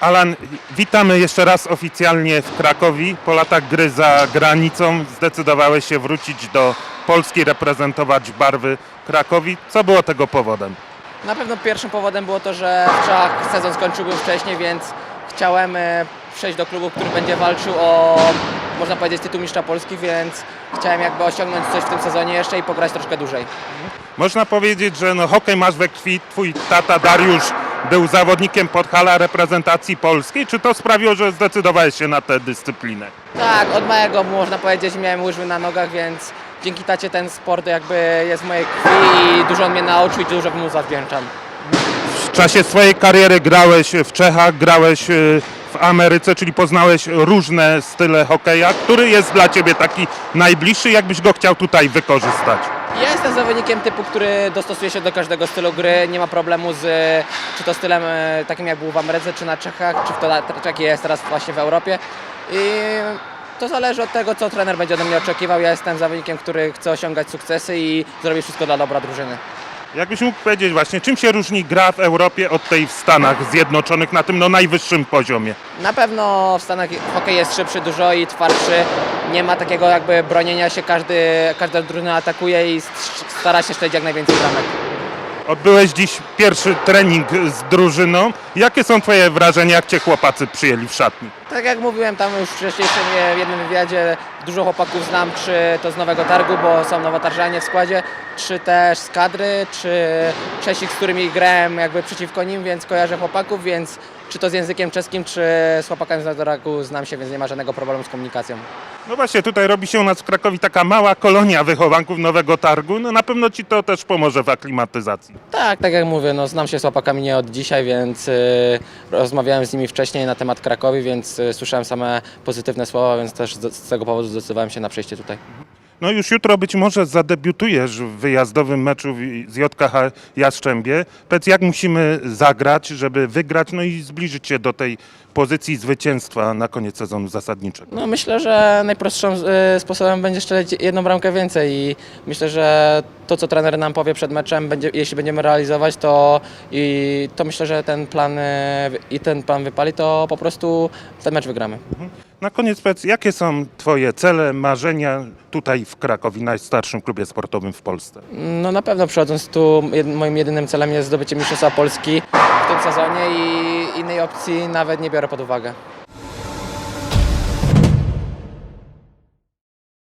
Alan, witamy jeszcze raz oficjalnie w Krakowi. Po latach gry za granicą zdecydowałeś się wrócić do Polski, reprezentować barwy Krakowi. Co było tego powodem? Na pewno pierwszym powodem było to, że w Czechach sezon skończyłbym wcześniej, więc chciałem e, przejść do klubu, który będzie walczył o, można powiedzieć, tytuł mistrza Polski, więc chciałem jakby osiągnąć coś w tym sezonie jeszcze i pograć troszkę dłużej. Można powiedzieć, że no, hokej masz we krwi. Twój tata Dariusz był zawodnikiem Podhala reprezentacji polskiej. Czy to sprawiło, że zdecydowałeś się na tę dyscyplinę? Tak, od małego można powiedzieć miałem łyżwy na nogach, więc dzięki tacie ten sport jakby jest w mojej krwi i dużo on mnie nauczył i dużo mu zawdzięczam. W czasie swojej kariery grałeś w Czechach, grałeś y, w Ameryce, czyli poznałeś różne style hokeja. Który jest dla Ciebie taki najbliższy, jakbyś go chciał tutaj wykorzystać? Ja jestem zawodnikiem typu, który dostosuje się do każdego stylu gry, nie ma problemu z czy to stylem e, takim jak był w Ameryce, czy na Czechach, czy w to, jaki jest teraz właśnie w Europie. I to zależy od tego, co trener będzie ode mnie oczekiwał. Ja jestem zawodnikiem, który chce osiągać sukcesy i zrobić wszystko dla dobra drużyny. Jakbyś mógł powiedzieć właśnie, czym się różni gra w Europie od tej w Stanach Zjednoczonych na tym no, najwyższym poziomie? Na pewno w Stanach hokej jest szybszy dużo i twardszy. Nie ma takiego jakby bronienia się, każdy, każda drużyna atakuje i st- stara się strzelić jak najwięcej bramek. Odbyłeś dziś pierwszy trening z drużyną. Jakie są Twoje wrażenia, jak Cię chłopacy przyjęli w szatni? Tak jak mówiłem tam już wcześniej w jednym wywiadzie, dużo chłopaków znam, czy to z Nowego Targu, bo są nowotarżanie w składzie, czy też z kadry, czy Czesi, z którymi grałem jakby przeciwko nim, więc kojarzę chłopaków, więc czy to z językiem czeskim, czy z chłopakami z Targu znam się, więc nie ma żadnego problemu z komunikacją. No właśnie, tutaj robi się u nas w Krakowie taka mała kolonia wychowanków Nowego Targu. No na pewno Ci to też pomoże w aklimatyzacji. Tak, tak jak mówię, no, znam się z chłopakami nie od dzisiaj, więc y, rozmawiałem z nimi wcześniej na temat Krakowi, więc y, słyszałem same pozytywne słowa, więc też z, z tego powodu zdecydowałem się na przejście tutaj. No już jutro być może zadebiutujesz w wyjazdowym meczu z JKH Jastrzębie. Powiedz, jak musimy zagrać, żeby wygrać, no i zbliżyć się do tej pozycji zwycięstwa na koniec sezonu zasadniczego. No myślę, że najprostszym sposobem będzie strzelać jedną bramkę więcej i myślę, że to co trener nam powie przed meczem, będzie, jeśli będziemy realizować, to, i, to myślę, że ten plan y, i ten plan wypali, to po prostu ten mecz wygramy. Na koniec powiedz, jakie są Twoje cele, marzenia tutaj w Krakowie, najstarszym klubie sportowym w Polsce? No na pewno przychodząc tu, jed, moim jedynym celem jest zdobycie Mistrzostwa Polski w tym sezonie i innej opcji nawet nie biorę pod uwagę.